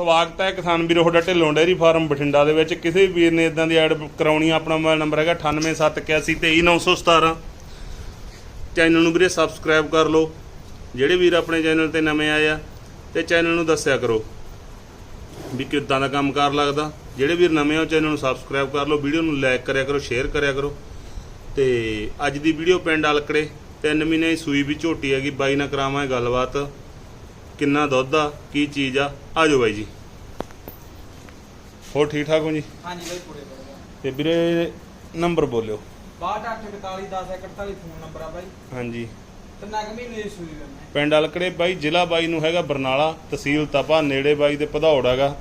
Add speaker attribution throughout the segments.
Speaker 1: ਸਵਾਗਤ ਹੈ ਕਿਸਾਨ ਵੀਰੋ, ਤੁਹਾਡਾ ਢਿੱਲੋਂ ਡੇਅਰੀ ਫਾਰਮ ਬਠਿੰਡਾ ਦੇ ਵਿੱਚ। ਕਿਸੇ ਵੀ ਵੀਰ ਨੇ ਇਦਾਂ ਦੀ ਐਡ ਕਰਾਉਣੀ, ਆਪਣਾ ਮੋਬਾਈਲ ਨੰਬਰ ਹੈਗਾ 9871232917 ਚੈਨਲ ਨੂੰ ਵੀਰੇ ਸਬਸਕ੍ਰਾਈਬ ਕਰ ਲਓ। ਜਿਹੜੇ ਵੀਰ ਆਪਣੇ ਚੈਨਲ ਤੇ ਨਵੇਂ ਆਏ ਆ, ਤੇ ਚੈਨਲ ਨੂੰ ਦੱਸਿਆ ਕਰੋ ਵੀ ਕਿੱਦਾਂ ਦਾ ਕੰਮਕਾਰ ਲੱਗਦਾ। ਜਿਹੜੇ ਵੀਰ ਨਵੇਂ ਆ, ਉਹ ਚੈਨਲ ਨੂੰ ਸਬਸਕ੍ਰਾਈਬ ਕਰ ਲਓ, ਵੀਡੀਓ ਨੂੰ ਲਾਈਕ ਕਰਿਆ ਕਰੋ, ਸ਼ੇਅਰ ਕਰਿਆ ਕਰੋ। ਤੇ ਅੱਜ ਦੀ ਵੀਡੀਓ ਪਿੰਡ ਅਲਕੜੇ, ਤਿੰਨ ਮਹੀਨੇ ਦੀ ਸੂਈ ਵੀ ਝੋਟੀ ਹੈਗੀ, ਬਾਈ ਨਾਲ ਕਰਾਵਾਂਗੇ ਗੱਲਬਾਤ। ਕਿੰਨਾ ਦੁੱਧ ਆ ਕੀ ਚੀਜ਼ ਆ ਆਜੋ ਬਾਈ ਜੀ। ਹੋਰ ਠੀਕ ਠਾਕ ਹੋ ਜੀ?
Speaker 2: ਹਾਂਜੀ ਬਾਈ ਪੂਰੇ
Speaker 1: ਤੇ ਵੀਰੇ ਨੰਬਰ ਬੋਲਿਓ।
Speaker 2: 6241 ਫੋਨ ਨੰਬਰ ਆ ਬਾਈ।
Speaker 1: ਹਾਂਜੀ।
Speaker 2: ਤੇ ਨਗ ਮਹੀਨੇ ਦੀ ਸੂਈ ਕਰਨਾ
Speaker 1: ਪਿੰਡ ਅਲਕੜੇ ਬਾਈ ਜ਼ਿਲ੍ਹਾ ਬਾਈ ਨੂੰ ਹੈਗਾ ਬਰਨਾਲਾ ਤਹਿਸੀਲ ਤਪਾ ਨੇੜੇ ਬਾਈ ਦੇ ਭਦੌੜ ਹੈਗਾ।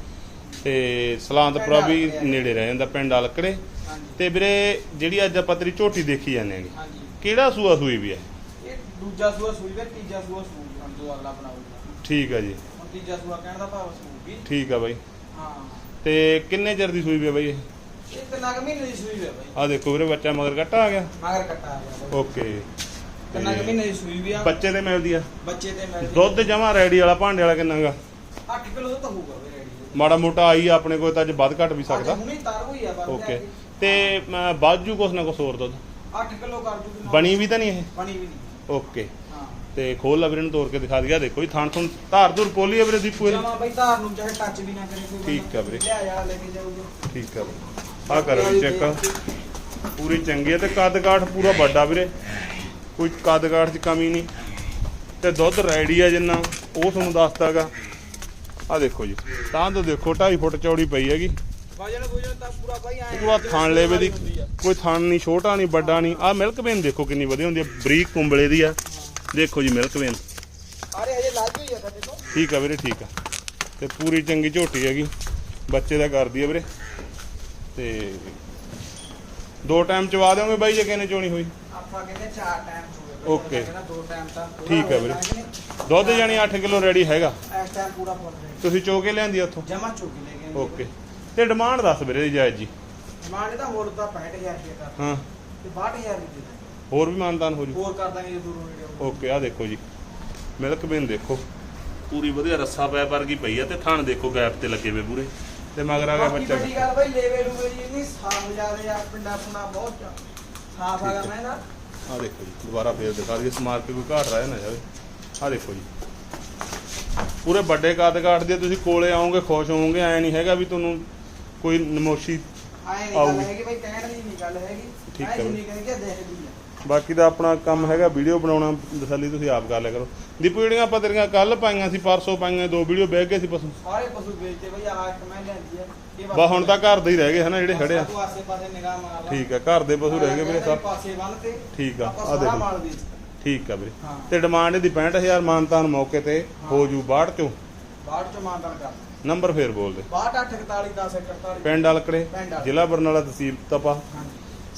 Speaker 1: ਤੇ ਸਲਾਂਤਪੁਰਾ ਵੀ ਨੇੜੇ ਰਹਿ ਜਾਂਦਾ ਪਿੰਡ ਅਲਕੜੇ।
Speaker 2: ਹਾਂਜੀ।
Speaker 1: ਤੇ ਵੀਰੇ ਜਿਹੜੀ ਅੱਜ ਆਪਾਂ ਤੇਰੀ ਝੋਟੀ ਦੇਖੀ ਜਾਂਦੇ ਆਂਗੇ
Speaker 2: ਹਾਂਜੀ।
Speaker 1: ਕਿਹੜਾ ਸੂਆ ਸੂਈ ਵੀ ਹੈ?
Speaker 2: ਇਹ ਦੂਜਾ ਸੂਆ ਸੂਈ ਵੇ ਤੀਜਾ ਸੂਆ ਸੂਈ ਤੋਂ ਅਗਲਾ ਬਣਾਊਗਾ।
Speaker 1: ਠੀਕ ਆ ਜੀ।
Speaker 2: ਹੁਣ ਤੀਜਾ ਸੂਆ ਕਹਿਣ ਦਾ ਭਾਵ ਸੂਗੀ
Speaker 1: ਠੀਕ ਆ ਬਾਈ।
Speaker 2: ਹਾਂ।
Speaker 1: ਤੇ ਕਿੰਨੇ ਚਿਰ ਦੀ ਸੂਈ ਵੀ ਆ ਬਾਈ ਇਹ?
Speaker 2: ਇਹ ਤੇ ਨਗ ਮਹੀਨੇ ਦੀ ਸੂਈ ਬਾਈ।
Speaker 1: ਆ ਦੇਖੋ ਵੀਰੇ ਬੱਚਾ ਮਗਰ ਕੱਟਾ ਆ ਗਿਆ।
Speaker 2: ਮਗਰ ਕੱਟਾ ਆ ਗਿਆ ਬਾਈ।
Speaker 1: ਓਕੇ।
Speaker 2: ਤੇ ਨਗ ਮਹੀਨੇ ਦੀ ਸੂਈ ਵੀ ਆ।
Speaker 1: ਬੱਚੇ ਤੇ ਮਿਲਦੀ ਆ।
Speaker 2: ਬੱਚੇ ਤੇ ਮਿਲ
Speaker 1: ਦੁੱਧ ਜਮਾ ਰੈਡੀ ਵਾਲਾ ਭਾਂਡੇ ਵਾਲਾ ਕਿੰਨਾਗਾ
Speaker 2: 8 ਕਿਲੋ ਤਾਂ ਹੋਊਗਾ ਬਾਈ ਰੈਡੀ
Speaker 1: ਮਾੜਾ ਮੋਟਾ ਆਈ ਆ ਆਪਣੇ ਕੋਲ ਤਾਂ ਅੱਜ ਵੱਧ ਘੱਟ ਵੀ ਸਕਦਾ।
Speaker 2: ਹੁਣੀ ਤਾਰ ਹੋਈ ਆ ਬਾਈ
Speaker 1: ਓਕੇ। ਤੇ ਮੈਂ ਬਾਜੂ ਕੁਛ ਨਾ ਕੁਛ ਹੋਰ ਦੁੱਧ?
Speaker 2: 8 ਕਿਲੋ ਕਰ ਦੂਗੀ।
Speaker 1: ਬਣੀ ਵੀ ਤਾਂ ਨਹੀਂ ਇਹ?
Speaker 2: ਬਣੀ ਵੀ ਨਹੀਂ।
Speaker 1: ਓਕੇ।
Speaker 2: ਹਾਂ
Speaker 1: ਤੇ ਖੋਲ ਲਾ ਵੀਰੇ ਨੂੰ ਤੋੜ ਕੇ ਦਿਖਾ ਦਿਆ ਦੇਖੋ ਜੀ ਥਣ ਥਣ ਧਾਰ ਧੁਰ ਪੋਲੀ ਆ ਵੀਰੇ ਦੀਪੂ ਇਹਦੀ
Speaker 2: ਜਮਾ ਬਾਈ ਧਾਰ ਨੂੰ ਚਾਹੇ ਟੱਚ ਵੀ ਨਾ ਕਰੇ ਕੋਈ।
Speaker 1: ਠੀਕ ਆ ਵੀਰੇ।
Speaker 2: ਲਿਆ ਜਾ ਲੈ ਕੇ ਜਾਊਗਾ।
Speaker 1: ਠੀਕ ਆ ਵੀਰੇ। ਆ ਕਰੋ ਚੈੱਕ ਪੂਰੀ ਚੰਗੀ ਹੈ ਤੇ ਕੱਦ ਕਾਠ ਪੂਰਾ ਵੱਡਾ ਵੀਰੇ। ਕੋਈ ਕੱਦ ਕਾਠ 'ਚ ਕਮੀ ਨਹੀਂ। ਤੇ ਦੁੱਧ ਰੈਡੀ ਆ ਜਿੰਨਾ ਉਹ ਤੁਹਾਨੂੰ ਦੱਸਦਾਗਾ। ਆ ਦੇਖੋ ਜੀ ਤਾਂ ਤੋਂ ਦੇਖੋ 2.5 ਫੁੱਟ ਚੌੜੀ ਪਈ ਹੈਗੀ।
Speaker 2: ਵਜਨ ਵਜਨ ਤਾਂ ਪੂਰਾ ਬਾਈ
Speaker 1: ਪੂਰਾ ਥਣ ਲੇਵੇ ਦੀ ਕੋਈ ਥਣ ਨਹੀਂ ਛੋਟਾ ਨਹੀਂ ਵੱਡਾ ਨਹੀਂ। ਆ ਮਿਲਕ ਵੇਨ ਦੇਖੋ ਕਿੰਨੀ ਵਧੀਆ ਹੁੰਦੀ ਹੈ ਬਰੀਕ ਕੁੰਬਲੇ ਦੀ ਆ। ਦੇਖੋ ਜੀ ਮਿਲਕ ਵੇਨ।
Speaker 2: ਅਰੇ ਹਜੇ ਲੱਗ ਹੋਈ ਆ ਸਾਡੇ
Speaker 1: ਠੀਕ ਆ ਵੀਰੇ ਠੀਕ ਆ। ਤੇ ਪੂਰੀ ਚੰਗੀ ਝੋਟੀ ਹੈਗੀ। ਬੱਚੇ ਦਾ ਕਰਦੀ ਆ ਵੀਰੇ। ਤੇ ਦੋ ਟਾਈਮ ਚਵਾ ਦਿਓਗੇ ਬਾਈ ਜੇ ਕਿਨੇ ਚੋਣੀ ਹੋਈ?
Speaker 2: ਆਪਾਂ ਕਹਿੰਦੇ ਚਾਰ ਟਾਈਮ ਚੋਵੇ. ਕਹਿੰਦਾ ਦੋ ਟਾਈਮ ਤਾਂ
Speaker 1: ਠੀਕ ਆ
Speaker 2: ਹੋ
Speaker 1: ਵੀਰੇ। ਦੁੱਧ ਜਾਨੀ 8 ਕਿਲੋ ਰੈਡੀ ਹੈਗਾ?
Speaker 2: ਇਸ ਟਾਈਮ ਪੂਰਾ ਫੁੱਲ ਰਿਹਾ
Speaker 1: ਤੁਸੀਂ ਚੋ ਕੇ ਲਿਆਂਦੀ ਉੱਥੋਂ?
Speaker 2: ਜਮਾ ਚੋਕੀ ਲੈ ਗਏ
Speaker 1: ਓਕੇ। ਤੇ ਡਿਮਾਂਡ ਦੱਸ ਵੀਰੇ ਦੀ ਜਾਇਜ਼ ਜੀ।
Speaker 2: ਮਾਨੇ ਦਾ ਮੁੱਲ ਤਾਂ 65000 ਰੁਪਏ ਕਰ
Speaker 1: ਹਾਂ।
Speaker 2: ਤੇ 62000 ਰੁਪਏ ਦੇ।
Speaker 1: ਹੋਰ ਵੀ ਮਾਨਦਾਨ ਹੋ ਜੂ।
Speaker 2: ਹੋਰ ਕਰ ਦਾਂਗੇ ਜੇ ਦੂਰੋਂ ਵੀਡੀਓ
Speaker 1: ਓਕੇ ਆ ਦੇਖੋ ਜੀ। ਮਿਲਕ ਵੇਨ ਦੇਖੋ। ਪੂਰੀ ਵਧੀਆ ਰੱਸਾ ਪੈ ਵਰਗੀ ਪਈ ਆ ਤੇ ਥਣ ਦੇਖੋ ਗੈਪ ਤੇ ਲੱਗੇ ਵੇ ਪੂਰੇ। ਤੇ ਮਗਰ ਆ ਗਿਆ ਬੱਚਾ।
Speaker 2: ਵੱਡੀ ਗੱਲ ਬਾਈ ਲੇਵੇ ਲੂਵੇ ਜੀ ਨਹੀਂ ਸਾਫ਼ ਜਿਆਦੇ ਆ ਪਿੰਡਾ ਪੁੰਡਾ ਬਹੁਤ ਸਾਫ਼ ਹੈਗਾ ਮੈਂ ਨਾ।
Speaker 1: ਆ ਦੇਖੋ ਜੀ ਦੁਬਾਰਾ ਫੇਰ ਦਿਖਾ ਦਈਏ। ਸਮਾਰ ਕੇ ਕੋਈ ਘਾਟ ਰਹਿ ਨਾ ਜਾਵੇ। ਆ ਦੇਖੋ ਜੀ। ਪੂਰੇ ਵੱਡੇ ਕੱਦ ਕਾਟਦੇ ਤੁਸੀਂ ਕੋਲੇ ਆਓਗੇ ਖੁਸ਼ ਹੋਵੋਗੇ ਐ ਨਹੀਂ ਹੈਗਾ ਵੀ ਤੁਹਾਨੂੰ ਕੋਈ ਨਮੋਸ਼ੀ
Speaker 2: ਆਏ ਨਹੀਂ ਗੱਲ। ਹੈਗੀ ਬਾਈ ਕਹਿਣ ਦੀ ਨਹੀਂ ਗੱਲ ਹੈਗੀ।
Speaker 1: ਠੀਕ
Speaker 2: ਐਂ
Speaker 1: ਹੈ
Speaker 2: ਜਿੰਨੀ ਕਹਿੰਦੀ ਆ ਦੇਖਦੀ ਆ।
Speaker 1: ਬਾਕੀ ਦਾ ਆਪਣਾ ਕੰਮ ਹੈਗਾ ਵੀਡੀਓ ਬਣਾਉਣਾ ਤਸੱਲੀ ਤੁਸੀਂ ਆਪ ਕਰ ਲਿਆ ਕਰੋ। ਦੀਪੂ ਜਿਹੜੀਆਂ ਆਪਾਂ ਤੇਰੀਆਂ ਕੱਲ ਪਾਈਆਂ ਸੀ ਪਰਸੋਂ ਪਾਈਆਂ ਦੋ ਵੀਡੀਓ ਬਹਿ ਗਏ ਸੀ ਪਸ਼ੂ
Speaker 2: ਸਾਰੇ ਪਸ਼ੂ ਵੇਚਦੇ ਬਈ ਆਹ ਇੱਕ ਮੈਂ ਲੈਂਦੀ ਆ ਇਹ
Speaker 1: ਹੁਣ ਤਾਂ ਘਰ ਦੇ ਹੀ ਰਹਿ ਗਏ ਹਨਾ ਜਿਹੜੇ ਖੜੇ ਆ।
Speaker 2: ਤੂੰ ਆਸੇ ਪਾਸੇ ਨਿਗਾਹ ਮਾਰ ਲੈ।
Speaker 1: ਠੀਕ ਆ ਘਰ ਦੇ ਪਸ਼ੂ ਰਹਿ ਗਏ ਵੀਰੇ ਸਭ।
Speaker 2: ਪਾਸੇ ਬੰਨ ਤੇ
Speaker 1: ਠੀਕ ਆ ਆ ਦੇਖੋ। ਠੀਕ ਆ ਵੀਰੇ। ਤੇ ਡਿਮਾਂਡ ਇਹਦੀ 65000 ਮਾਨਤਾਨ ਮੌਕੇ ਤੇ ਹੋ। ਜੂ ਬਾੜ ਚੋਂ।
Speaker 2: ਬਾੜ ਚ ਮਾਨਦਾਨ ਕਰ।
Speaker 1: ਨੰਬਰ ਫੇਰ ਬੋਲ ਦੇ
Speaker 2: 6241 10 41 ਪਿੰਡ ਅਲਕੜੇ।
Speaker 1: ਜ਼ਿਲ੍ਹਾ ਬਰਨਾਲਾ ਤਹਿਸੀਲ ਤਪਾ।
Speaker 2: ਹਾਂਜੀ।